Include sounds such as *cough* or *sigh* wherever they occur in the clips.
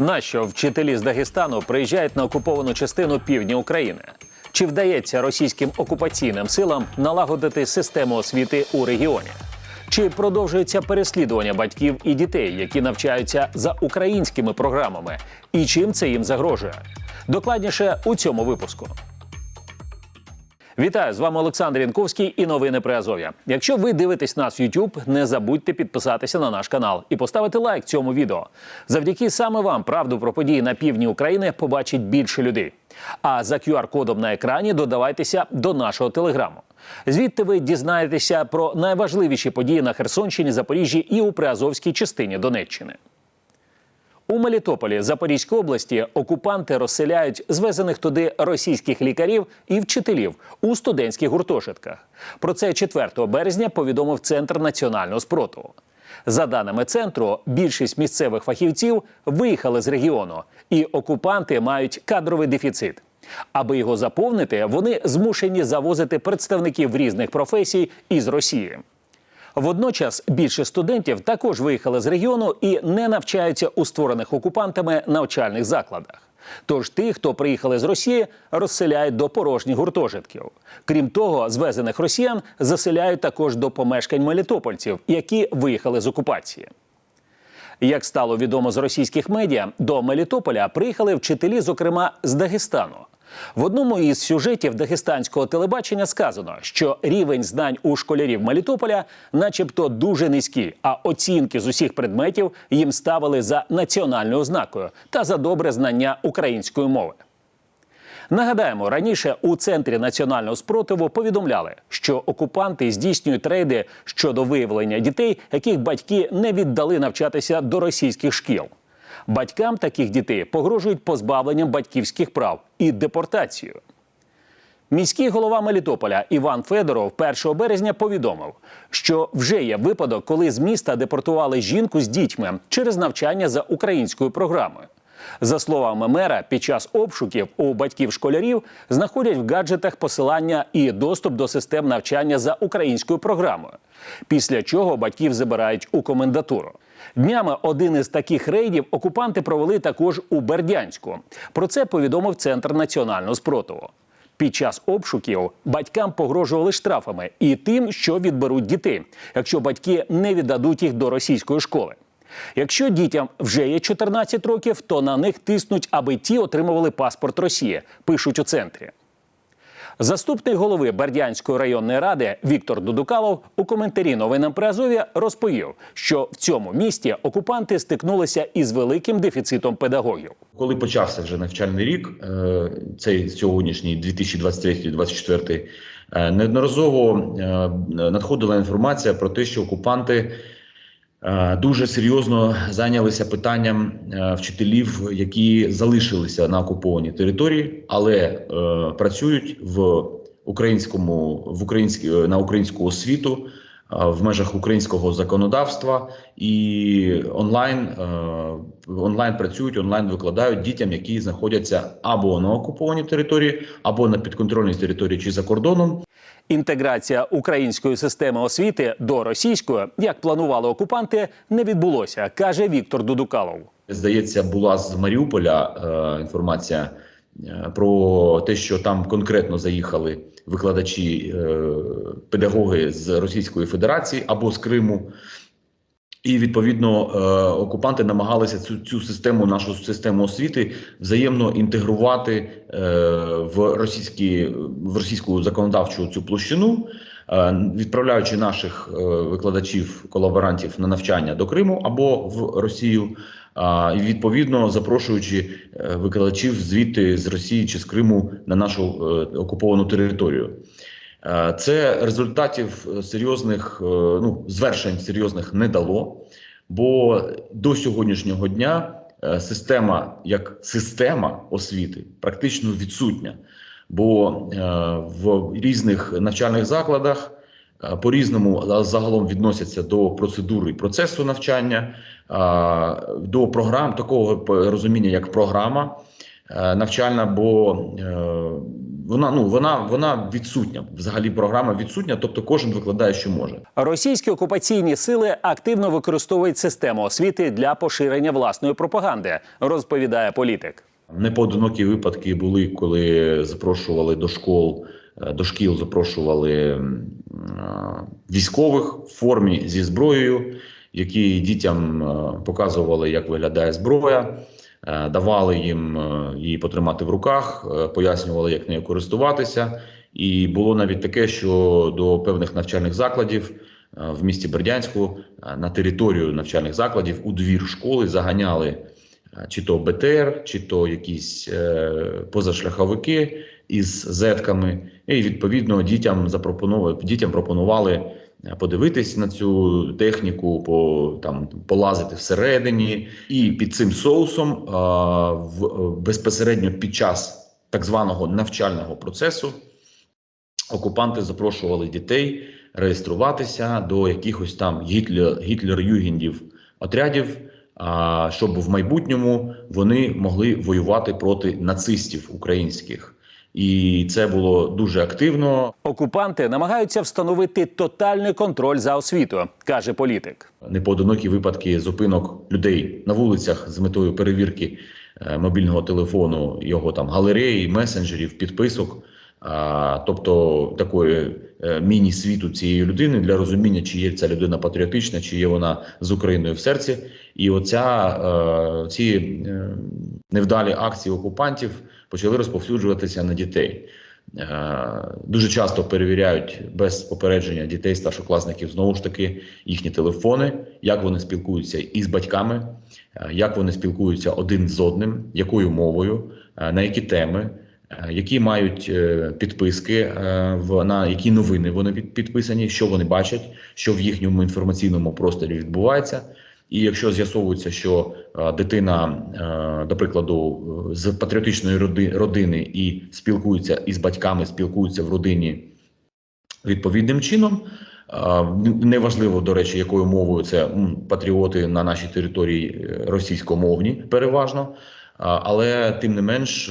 Нащо вчителі з Дагестану приїжджають на окуповану частину півдня України? Чи вдається російським окупаційним силам налагодити систему освіти у регіоні? Чи продовжується переслідування батьків і дітей, які навчаються за українськими програмами? І чим це їм загрожує? Докладніше у цьому випуску. Вітаю з вами Олександр Янковський і новини при Азов'я. Якщо ви дивитесь нас в YouTube, не забудьте підписатися на наш канал і поставити лайк цьому відео. Завдяки саме вам правду про події на півдні України побачить більше людей. А за QR-кодом на екрані додавайтеся до нашого телеграму. Звідти ви дізнаєтеся про найважливіші події на Херсонщині, Запоріжжі і у Приазовській частині Донеччини. У Мелітополі Запорізької області окупанти розселяють звезених туди російських лікарів і вчителів у студентських гуртожитках. Про це 4 березня повідомив Центр національного спротиву. За даними центру, більшість місцевих фахівців виїхали з регіону, і окупанти мають кадровий дефіцит. Аби його заповнити, вони змушені завозити представників різних професій із Росії. Водночас більше студентів також виїхали з регіону і не навчаються у створених окупантами навчальних закладах. Тож тих, хто приїхали з Росії, розселяють до порожніх гуртожитків. Крім того, звезених росіян заселяють також до помешкань мелітопольців, які виїхали з окупації. Як стало відомо з російських медіа, до Мелітополя приїхали вчителі, зокрема з Дагестану. В одному із сюжетів дагестанського телебачення сказано, що рівень знань у школярів Мелітополя, начебто, дуже низький, а оцінки з усіх предметів їм ставили за національною ознакою та за добре знання української мови. Нагадаємо, раніше у центрі національного спротиву повідомляли, що окупанти здійснюють рейди щодо виявлення дітей, яких батьки не віддали навчатися до російських шкіл. Батькам таких дітей погрожують позбавленням батьківських прав і депортацією. Міський голова Мелітополя Іван Федоров 1 березня повідомив, що вже є випадок, коли з міста депортували жінку з дітьми через навчання за українською програмою. За словами мера, під час обшуків у батьків школярів знаходять в гаджетах посилання і доступ до систем навчання за українською програмою. Після чого батьків забирають у комендатуру. Днями один із таких рейдів окупанти провели також у Бердянську. Про це повідомив Центр національного спротиву. Під час обшуків батькам погрожували штрафами і тим, що відберуть дітей, якщо батьки не віддадуть їх до російської школи. Якщо дітям вже є 14 років, то на них тиснуть, аби ті отримували паспорт Росії, пишуть у центрі. Заступник голови Бердянської районної ради Віктор Дудукалов у коментарі новинам при Азові розповів, що в цьому місті окупанти стикнулися із великим дефіцитом педагогів. Коли почався вже навчальний рік, е, цей сьогоднішній 2023-2024, е, неодноразово е, надходила інформація про те, що окупанти дуже серйозно зайнялися питанням вчителів, які залишилися на окупованій території, але працюють в українському в українській на українську освіту в межах українського законодавства і онлайн онлайн працюють, онлайн викладають дітям, які знаходяться або на окупованій території, або на підконтрольній території чи за кордоном. Інтеграція української системи освіти до російської, як планували окупанти, не відбулося, каже Віктор Дудукалов. Здається, була з Маріуполя е, інформація е, про те, що там конкретно заїхали викладачі, е, педагоги з Російської Федерації або з Криму. І відповідно окупанти намагалися цю цю систему, нашу систему освіти, взаємно інтегрувати в російські в російську законодавчу цю площину, відправляючи наших викладачів колаборантів на навчання до Криму або в Росію, і відповідно запрошуючи викладачів звідти з Росії чи з Криму на нашу окуповану територію. Це результатів серйозних ну звершень серйозних не дало, бо до сьогоднішнього дня система як система освіти практично відсутня, бо в різних навчальних закладах по різному загалом відносяться до процедури і процесу навчання, до програм такого розуміння, як програма навчальна, бо вона ну вона вона відсутня. Взагалі програма відсутня, тобто кожен викладає, що може. Російські окупаційні сили активно використовують систему освіти для поширення власної пропаганди, розповідає політик. Непоодинокі випадки були, коли запрошували до школ, е, до шкіл запрошували е, військових в формі зі зброєю, які дітям е, показували, як виглядає зброя, е, давали їм е, її потримати в руках, е, пояснювали, як нею користуватися. І було навіть таке, що до певних навчальних закладів е, в місті Бердянську е, на територію навчальних закладів у двір школи заганяли е, чи то БТР, чи то якісь е, позашляховики із зетками. І відповідно дітям запропонували дітям пропонували е, подивитись на цю техніку, по там полазити всередині, і під цим соусом е, в е, безпосередньо під час так званого навчального процесу окупанти запрошували дітей реєструватися до якихось там гітлер, гітлер-югендів отрядів, а, щоб в майбутньому вони могли воювати проти нацистів українських. І це було дуже активно. Окупанти намагаються встановити тотальний контроль за освітою, каже політик. Непоодинокі випадки зупинок людей на вулицях з метою перевірки е, мобільного телефону, його там галереї, месенджерів, підписок. А, тобто такої е, міні-світу цієї людини для розуміння, чи є ця людина патріотична, чи є вона з Україною в серці. І оця е, ці е, невдалі акції окупантів почали розповсюджуватися на дітей. Е, Дуже часто перевіряють без попередження дітей, старшокласників знову ж таки їхні телефони, як вони спілкуються із батьками, е, як вони спілкуються один з одним, якою мовою, е, на які теми, які мають підписки, на які новини вони підписані, що вони бачать, що в їхньому інформаційному просторі відбувається. І якщо з'ясовується, що е, дитина, е, до прикладу, е, з патріотичної родини і спілкується із батьками, спілкується в родині відповідним чином. Неважливо, до речі, якою мовою це патріоти на нашій території російськомовні, переважно. Але тим не менш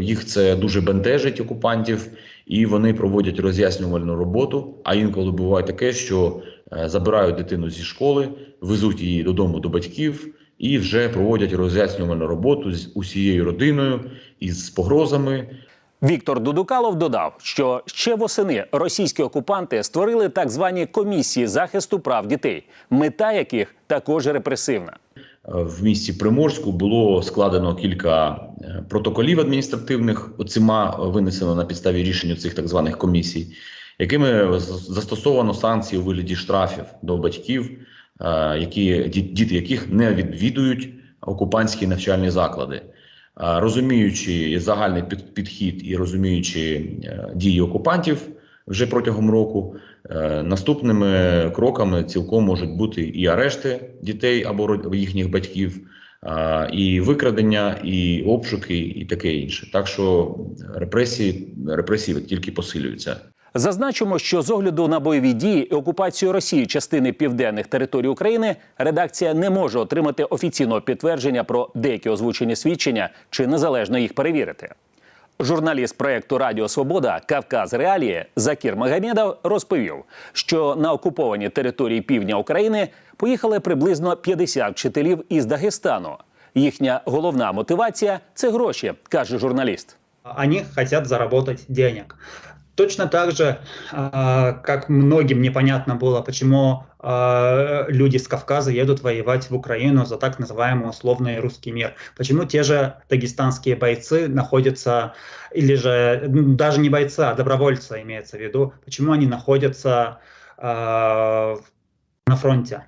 їх це дуже бентежить окупантів, і вони проводять роз'яснювальну роботу. А інколи буває таке, що е, забирають дитину зі школи, везуть її додому до батьків і вже проводять роз'яснювальну роботу з усією родиною із погрозами. Віктор Дудукалов додав, що ще восени російські окупанти створили так звані комісії захисту прав дітей, мета яких також репресивна. В місті Приморську було складено кілька е, протоколів адміністративних. Оцима винесено на підставі рішень цих так званих комісій, якими застосовано санкції у вигляді штрафів до батьків, е, які діти яких не відвідують окупантські навчальні заклади. Е, Розуміючи загальний під- підхід і розуміючи е, дії окупантів вже протягом року, Е, Наступними кроками цілком можуть бути і арешти дітей або їхніх батьків, і викрадення, і обшуки, і таке інше. Так що репресії, репресії тільки посилюються. Зазначимо, що з огляду на бойові дії і окупацію Росії частини південних територій України редакція не може отримати офіційного підтвердження про деякі озвучені свідчення чи незалежно їх перевірити. Журналіст проекту Радіо Свобода Кавказ Реалії Закір Магомедов розповів, що на окуповані території півдня України поїхали приблизно 50 вчителів із Дагестану. Їхня головна мотивація це гроші, каже журналіст. Вони хочуть заробити денег. Точно так же, а, как многим непонятно было, почему а, люди с Кавказа едут воевать в Украину за так называемый условный русский мир. Почему те же дагестанские бойцы находятся, или же м, даже не бойцы, а добровольцы имеется в виду, почему они находятся а, на фронте.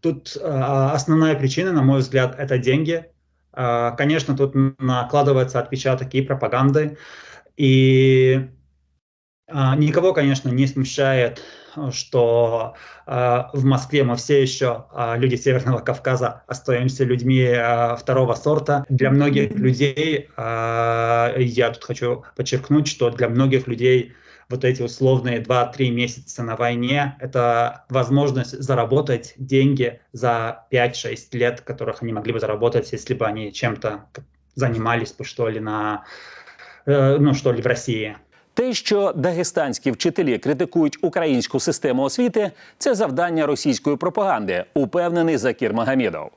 Тут основная причина, на мой взгляд, это деньги. Конечно, тут накладывается отпечаток и пропаганды, и никого, конечно, не смущает, а, что а, в Москве мы все еще, а, люди Северного Кавказа, остаемся людьми а, второго сорта. Для многих людей, а, я тут хочу подчеркнуть, что для многих людей вот эти условные 2-3 месяца на войне – это возможность заработать деньги за 5-6 лет, которых они могли бы заработать, если бы они чем-то занимались бы, что ли, на э, ну что ли, в России. Те, що дагестанські вчителі критикують українську систему освіти, це завдання російської пропаганди, упевнений Закір Магомедов.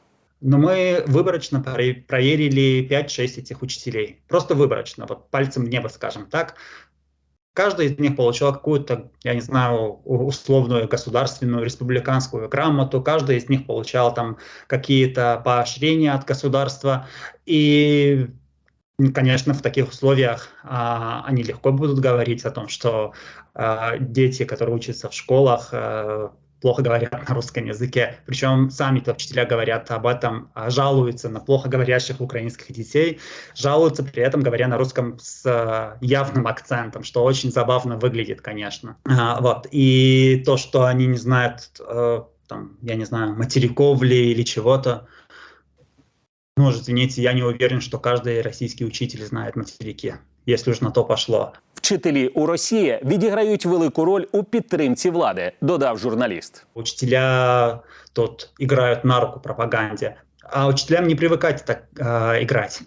Но мы выборочно пре- проверили 5-6 этих учителей. Просто выборочно, вот пальцем в небо, скажем так. Каждый из них получал какую-то, я не знаю, у- условную государственную республиканскую грамоту, каждый из них получал там какие-то поощрения от государства. И, м, Конечно, в таких условиях а, они легко будут говорить о том, что а, дети, которые учатся в школах, а, плохо говорят на русском языке. Причем сами-то учителя говорят об этом, а, жалуются на плохо говорящих украинских детей, жалуются при этом, говоря на русском с а, явным акцентом, что очень забавно выглядит, конечно. А, вот. И то, что они не знают, э, там, я не знаю, материков ли или чего-то, ну, извините, я не уверен, что каждый российский учитель знает материки, если уж на то пошло. Вчителі у Росії відіграють велику роль у підтримці влади, додав журналіст. Учителя тут играют на руку пропаганде, а учителям не привыкать так а, играть.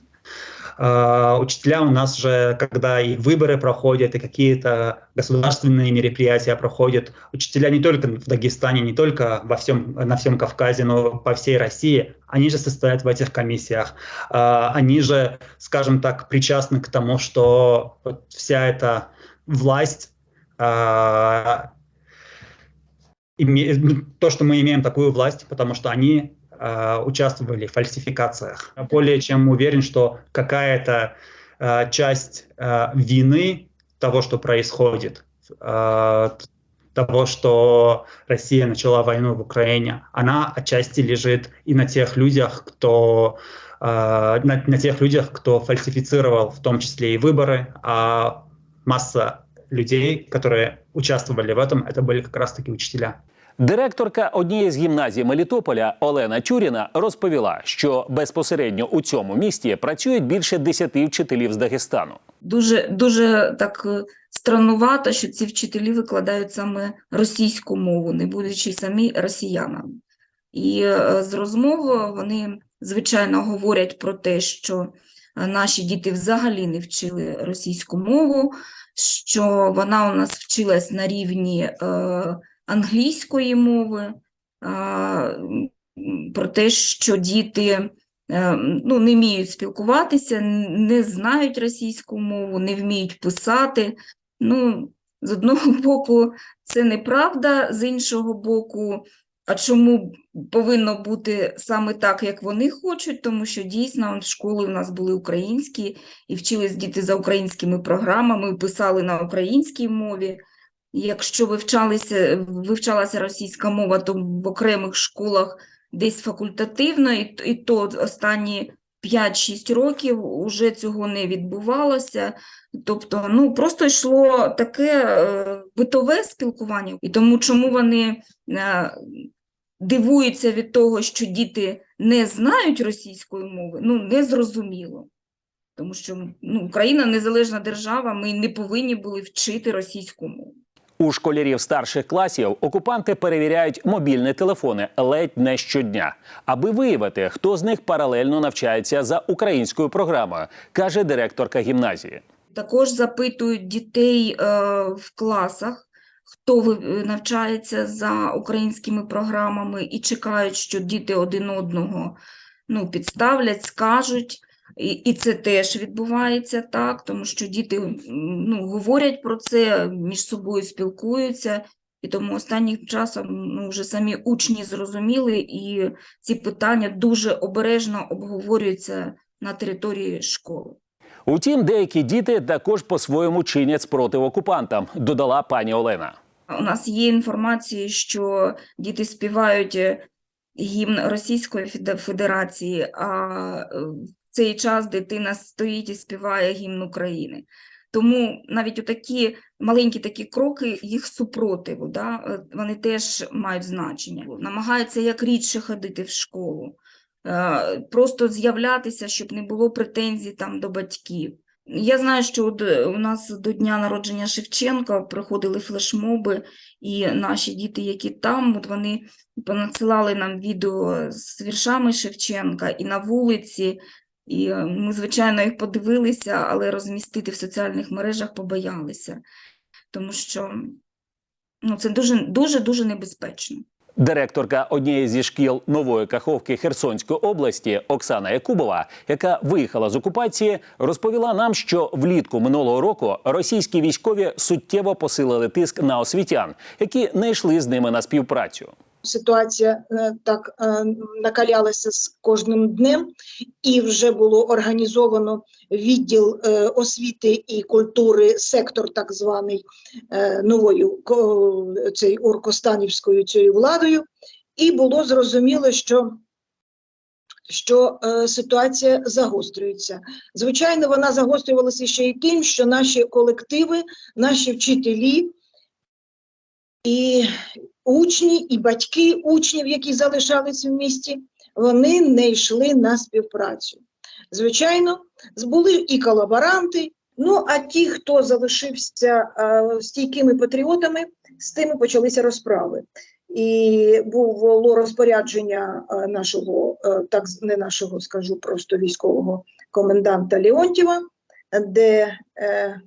А, учителя у нас же, когда и выборы проходят, и какие-то государственные мероприятия проходят, учителя не только в Дагестане, не только во всем, на всем Кавказе, но по всей России, они же состоят в этих комиссиях. А, они же, скажем так, причастны к тому, что вот вся эта власть а, то, что мы имеем такую власть, потому что они э, участвовали в фальсификациях. Более чем уверен, что какая-то э, часть э, вины того, что происходит, того, что Россия начала войну в Украине, она отчасти лежит и на тех людях, кто на, на тех людях, кто фальсифицировал в том числе и выборы, а масса людей, которые участвовали в этом, это были как раз-таки учителя. Директорка однієї з гімназій Мелітополя Олена Тюріна розповіла, що безпосередньо у цьому місті працюють більше 10 вчителів з Дагестану. Дуже дуже так е, странувато, що ці вчителі викладають саме російську мову, не будучи самі росіянами. І е, з розмов вони, звичайно, говорять про те, що е, наші діти взагалі не вчили російську мову, що вона у нас вчилась на рівні англійської мови, про те, що діти е, ну, не вміють спілкуватися, не знають російську мову, не вміють писати. Ну, з одного *laughs* боку, це неправда, з іншого боку, а чому повинно бути саме так, як вони хочуть, тому що дійсно школи у нас були українські, і вчились діти за українськими програмами, писали на українській мові. Якщо вивчалися, вивчалася російська мова, то в окремих школах десь факультативно, і, і то останні 5-6 років уже цього не відбувалося. Тобто, ну просто йшло таке е, битове спілкування, і тому чому вони е, дивуються від того, що діти не знають російської мови, ну не зрозуміло. Тому що ну, Україна незалежна держава, ми не повинні були вчити російську мову. У школярів старших класів окупанти перевіряють мобільні телефони ледь не щодня, аби виявити, хто з них паралельно навчається за українською програмою, каже директорка гімназії. Також запитують дітей е, в класах, хто ви- навчається за українськими програмами, і чекають, що діти один одного ну, підставлять, скажуть. І, і це теж відбувається так, тому що діти ну, говорять про це, між собою спілкуються, і тому останнім часом ну, вже самі учні зрозуміли, і ці питання дуже обережно обговорюються на території школи. Утім, деякі діти також по-своєму чинять спротив окупантам, додала пані Олена. У нас є інформація, що діти співають е, гімн Російської Феде- Федерації, а е, цей час дитина стоїть і співає гімн України. Тому навіть отакі маленькі такі кроки їх супротиву, да, е, вони теж мають значення. Намагаються як рідше ходити в школу, е, просто з'являтися, щоб не було претензій там до батьків. Я знаю, що е, у нас до дня народження Шевченка проходили флешмоби, і наші діти, які там, от вони понадсилали нам відео з віршами Шевченка, і на вулиці І е, ми, звичайно, їх подивилися, але розмістити в соціальних мережах побоялися, тому що ну, це дуже, дуже, дуже небезпечно. Директорка однієї зі шкіл нової Каховки Херсонської області Оксана Якубова, яка виїхала з окупації, розповіла нам, що влітку минулого року російські військові суттєво посилили тиск на освітян, які не йшли з ними на співпрацю. Ситуація е, так е, накалялася з кожним днем, і вже було організовано відділ е, освіти і культури, сектор так званий новою цей оркостанівською цією владою, і було зрозуміло, що що ситуація загострюється. Звичайно, вона загострювалася ще й тим, що наші колективи, наші вчителі і учні, і батьки учнів, які залишалися в місті, вони не йшли на співпрацю. Звичайно, були і колаборанти. Ну а ті, хто залишився е, стійкими патріотами, з тими почалися розправи. І було розпорядження нашого, так не нашого, скажу просто військового коменданта Леонтьєва, де е,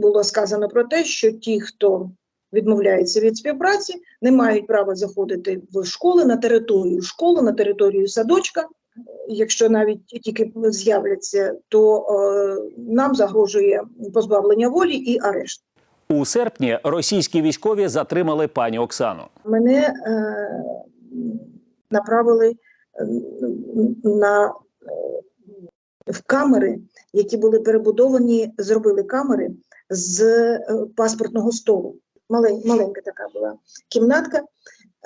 було сказано про те, що ті, хто відмовляється від співпраці, не мають права заходити в школи на територію школи, на територію садочка. Якщо навіть тільки з'являться, то е, нам загрожує позбавлення волі і арешт. У серпні російські військові затримали пані Оксану. Мене е, направили е, на, е, в камери, які були перебудовані, зробили камери з е, паспортного столу. Малень, маленька така була кімнатка.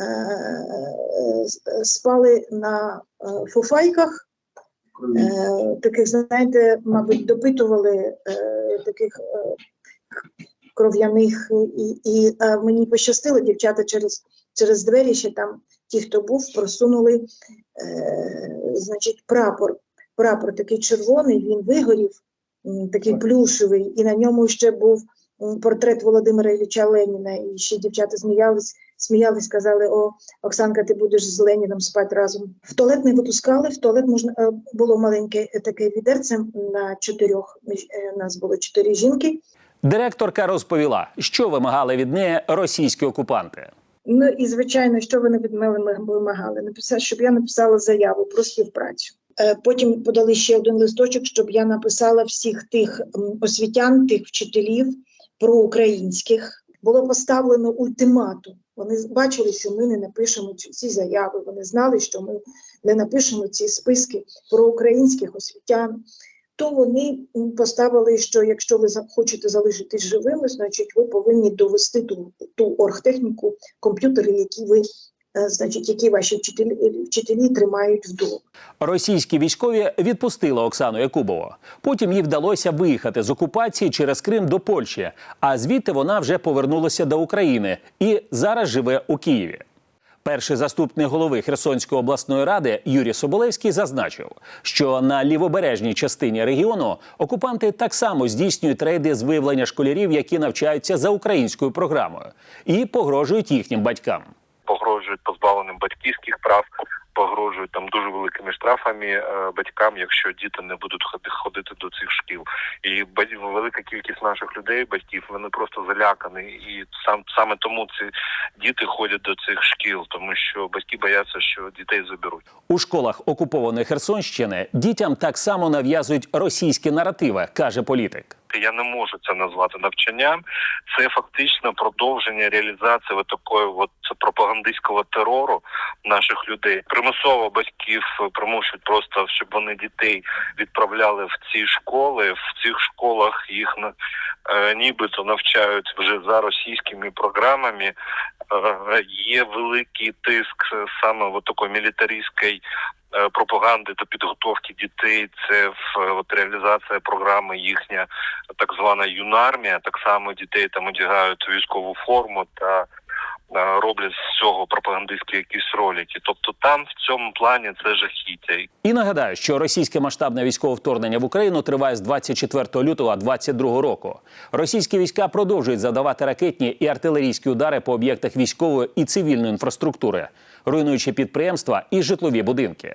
Е, е, спали на е, фуфайках, таких, знаєте, мабуть, допитували таких кров'яних, і, і мені пощастило, дівчата через, через двері, ще там ті, хто був, просунули значить, прапор. Прапор такий червоний, він вигорів, такий плюшевий, і на ньому ще був портрет Володимира Ілліча Леніна. І ще дівчата сміялись, сміялись, казали: О, Оксанка, ти будеш з Леніном спати разом. В туалет не випускали, в туалет можна е, було маленьке таке відерце на чотирьох. е, Нас було чотири жінки. Директорка розповіла, що вимагали від неї російські окупанти. Ну і звичайно, що вони від мене вимагали? Написати, щоб я написала заяву про співпрацю. Е, Потім подали ще один листочок, щоб я написала всіх тих освітян, тих вчителів проукраїнських. Було поставлено ультиматум. Вони бачили, що ми не напишемо ці, заяви. Вони знали, що ми не напишемо ці списки проукраїнських освітян. То вони поставили, що якщо ви хочете залишитись живими, значить ви повинні довести ту, ту оргтехніку, комп'ютери, які ви, значить, які ваші вчителі, вчителі тримають вдома. Російські військові відпустили Оксану Якубову. Потім їй вдалося виїхати з окупації через Крим до Польщі, а звідти вона вже повернулася до України і зараз живе у Києві. Перший заступник голови Херсонської обласної ради Юрій Соболевський зазначив, що на лівобережній частині регіону окупанти так само здійснюють рейди з виявлення школярів, які навчаються за українською програмою, і погрожують їхнім батькам. Погрожують позбавленням батьківських прав, погрожують там дуже великими штрафами е, батькам, якщо діти не будуть ходи- ходити до цих шкіл. І велика кількість наших людей, батьків, вони просто залякані, і сам саме тому ці діти ходять до цих шкіл, тому що батьки бояться, що дітей заберуть. У школах окупованої Херсонщини дітям так само нав'язують російські наративи, каже політик. Я не можу це назвати навчанням. Це фактично продовження реалізації такої от пропагандистського терору наших людей. Примусово батьків примушують просто, щоб вони дітей відправляли в ці школи. В цих школах їх е, нібито навчають вже за російськими програмами. Е, Є великий тиск саме от такої мілітаристської е, пропаганди та підготовки дітей. Це в е, от реалізація програми їхня так звана юнармія. Так само дітей там одягають військову форму та е, роблять з цього пропагандистські якісь ролики. Тобто там в цьому плані це жахіття. І нагадаю, що російське масштабне військове вторгнення в Україну триває з 24 лютого 2022 року. Російські війська продовжують завдавати ракетні і артилерійські удари по об'єктах військової і цивільної інфраструктури, руйнуючи підприємства і житлові будинки.